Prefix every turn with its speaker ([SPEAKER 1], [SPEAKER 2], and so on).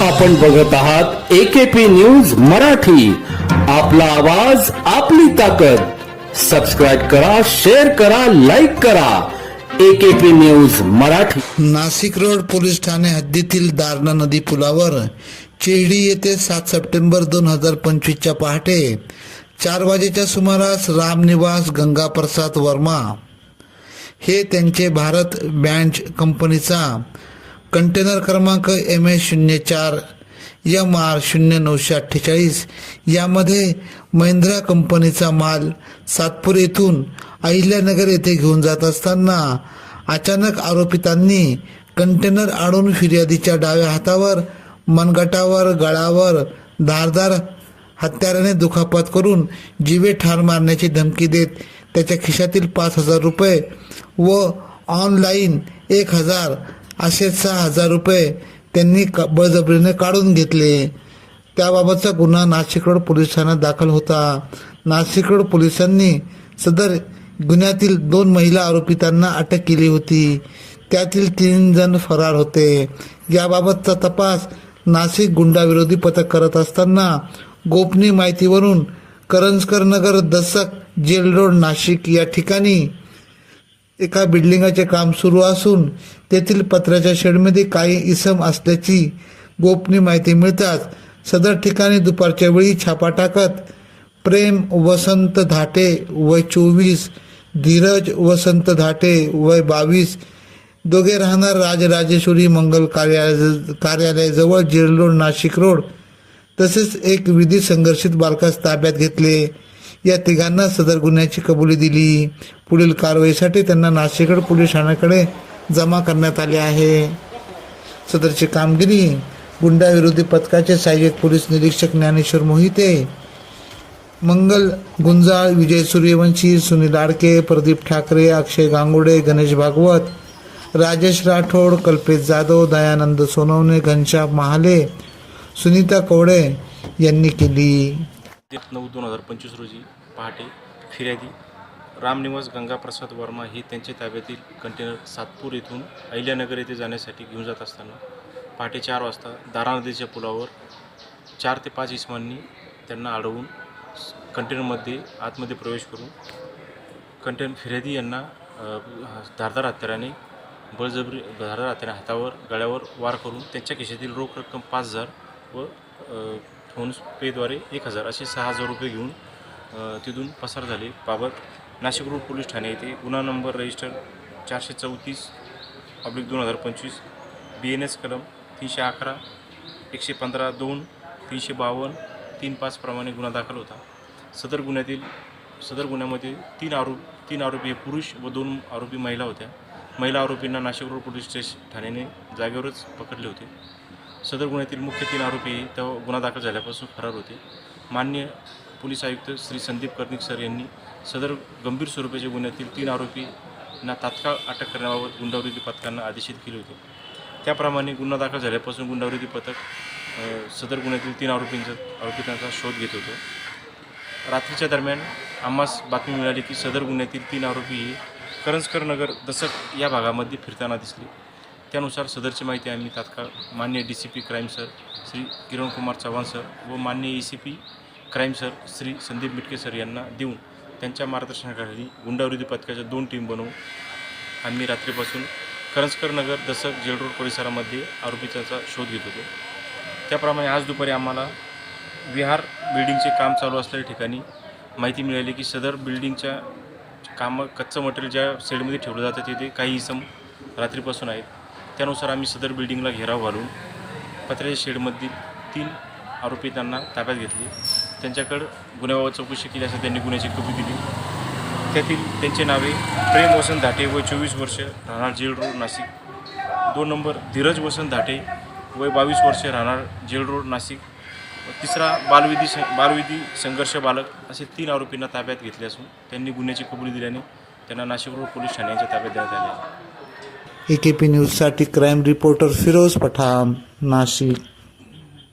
[SPEAKER 1] आपण बघत आहात एकेपी न्यूज मराठी. आपला आवाज आपली ताकद. सबस्क्राईब करा शेअर करा लाईक करा. AKP news Marathi.
[SPEAKER 2] Nashik road police Thane हद्दीतील दारणा नदी पुलावर चिरडी येथे सात सप्टेंबर दोन हजार पंचवीसच्या पहाटे चार वाजेच्या सुमारास रामनिवास गंगाप्रसाद वर्मा हे त्यांचे भारत बँच कंपनीचा कंटेनर क्रमांक एम एस शून्य चार एम आर शून्य नऊशे अठ्ठेचाळीस यामध्ये महिंद्रा कंपनीचा माल सातपूर येथून अहिल्यानगर येथे घेऊन जात असताना अचानक आरोपितांनी कंटेनर आडून फिर्यादीच्या डाव्या हातावर मनगटावर गळावर धारदार हत्याराने दुखापत करून जीवे ठार मारण्याची धमकी देत त्याच्या खिशातील पाच हजार रुपये व ऑनलाईन एक हजार असे सहा हजार रुपये त्यांनी क- बळजबरीने काढून घेतले. त्याबाबतचा गुन्हा नाशिक रोड पोलीस ठाण्यात दाखल होता. नाशिक रोड पोलिसांनी सदर गुन्ह्यातील दोन महिला आरोपितांना अटक केली होती. त्यातील तीन जण फरार होते. याबाबतचा तपास नाशिक गुंडाविरोधी पथक करत असताना गोपनीय माहितीवरून करंजकर नगर दसक जेल रोड नाशिक या ठिकाणी एका बिल्डिंगाचे काम सुरू असून तेथील पत्राच्या शेडमध्ये काही इसम असल्याची गोपनीय माहिती मिळताच सदर ठिकाणी दुपारच्या वेळी छापा टाकत प्रेम वसंत धाटे वय चोवीस धीरज वसंत धाटे वय बावीस दोघे राहणार राजराजेश्वरी मंगल कार्यालय कार्यालयाजवळ जिरलोड नाशिक रोड तसेच एक विधी संघर्षित बालकास ताब्यात घेतले. या तिघांना सदर गुन्ह्याची कबुली दिली. पुढील कारवाईसाठी त्यांना नाशिकड पोलीस ठाण्याकडे जमा करण्यात आले आहे. सदरची कामगिरी गुंडाविरोधी पथकाचे सहाय्यक पोलीस निरीक्षक ज्ञानेश्वर मोहिते मंगल गुंजाळ विजय सूर्यवंशी सुनील आडके प्रदीप ठाकरे अक्षय गांगुडे गणेश भागवत राजेश राठोड कल्पेश जाधव दयानंद सोनवणे घनश्याम महाले सुनीता कवडे यांनी केली.
[SPEAKER 3] एक नऊ दोन हजार पंचवीस रोजी पहाटे फिर्यादी. रामनिवास गंगाप्रसाद वर्मा हे त्यांच्या ताब्यातील कंटेनर सातपूर येथून अहिल्यानगर येथे जाण्यासाठी घेऊन जात असताना पहाटे चार वाजता दारा नदीच्या पुलावर चार ते पाच इसमांनी त्यांना अडवून कंटेनरमध्ये आतमध्ये प्रवेश करून कंटेन फिर्यादी यांना धारदार हत्याराने बळजबरी धारदार हत्याराने हातावर गळ्यावर वार करून त्यांच्या खिशातील रोख रक्कम पाच हजार व फोन पेद्वारे एक हजार असे सहा हजार रुपये घेऊन तिथून पसार झाले. बाबत नाशिक रोड पोलीस ठाणे येथे गुन्हा नंबर रजिस्टर चारशे चौतीस पब्लिक दोन हजार पंचवीस बी एन एस कलम तीनशे अकरा एकशे पंधरा दोन तीनशे बावन्न तीन पाचप्रमाणे गुन्हा दाखल होता. सदर गुन्ह्यातील सदर गुन्ह्यामध्ये तीन आरोप तीन आरोपी हे पुरुष व दोन आरोपी महिला होत्या. महिला आरोपींना नाशिक रोड पोलीस स्टेशन ठाण्याने जागेवरच पकडले होते. सदर गुन्ह्यातील मुख्य तीन आरोपी हे तेव्हा गुन्हा दाखल झाल्यापासून फरार होते. मान्य पोलीस आयुक्त श्री संदीप कर्णिक सर यांनी सदर गंभीर स्वरूपाच्या गुन्ह्यातील तीन आरोपींना तात्काळ अटक करण्याबाबत गुंडाविरोधी पथकांना आदेशित केले होते. त्याप्रमाणे गुन्हा दाखल झाल्यापासून गुंडाविरोधी पथक सदर गुन्ह्यातील तीन आरोपींचा आरोपितांचा शोध घेत होतो. रात्रीच्या दरम्यान आम्हास बातमी मिळाली की सदर गुन्ह्यातील तीन आरोपी करंजकर नगर दसक या भागामध्ये फिरताना दिसले. त्यानुसार सदरची माहिती आम्ही तात्काळ मान्य D C P crime sir Shri Kirankumar Chavan sir व मान्य E C P crime sir Shri Sandeep Mitke sir यांना देऊन त्यांच्या मार्गदर्शनाखाली गुंडाविरोधी पथकाच्या दोन टीम बनवून आम्ही रात्रीपासून करंजकर नगर दसक जेल रोड परिसरामध्ये आरोपीचा शोध घेत होतो. त्याप्रमाणे आज दुपारी आम्हाला विहार बिल्डिंगचे काम चालू असलेल्या ठिकाणी माहिती मिळाली की सदर बिल्डिंगच्या कामं कच्चं मटेरियल ज्या सेडमध्ये ठेवलं जातं तिथे काही इसम रात्रीपासून आहेत. त्यानुसार आम्ही सदर बिल्डिंगला घेराव घालून पत्र्याच्या शेडमधील तीन आरोपी त्यांना ताब्यात घेतले. त्यांच्याकडं गुन्ह्याबाबत चौकशी केली असं त्यांनी गुन्ह्याची कबुली दिली. त्यातील त्यांचे नावे प्रेम वसंत धाटे वय चोवीस वर्ष राहणार जेल रोड नाशिक. दोन नंबर धीरज वसंत धाटे वय बावीस वर्ष राहणार जेल रोड नाशिक. व तिसरा बालविधी बालविधी संघर्ष बालक असे तीन आरोपींना ताब्यात घेतले असून त्यांनी गुन्ह्याची कबुली दिल्याने त्यांना नाशिक रोड पोलीस ठाण्याच्या ताब्यात देण्यात आले आहे.
[SPEAKER 2] ए के पी न्यूजसाठी क्राईम रिपोर्टर फिरोज पठाण नाशिक.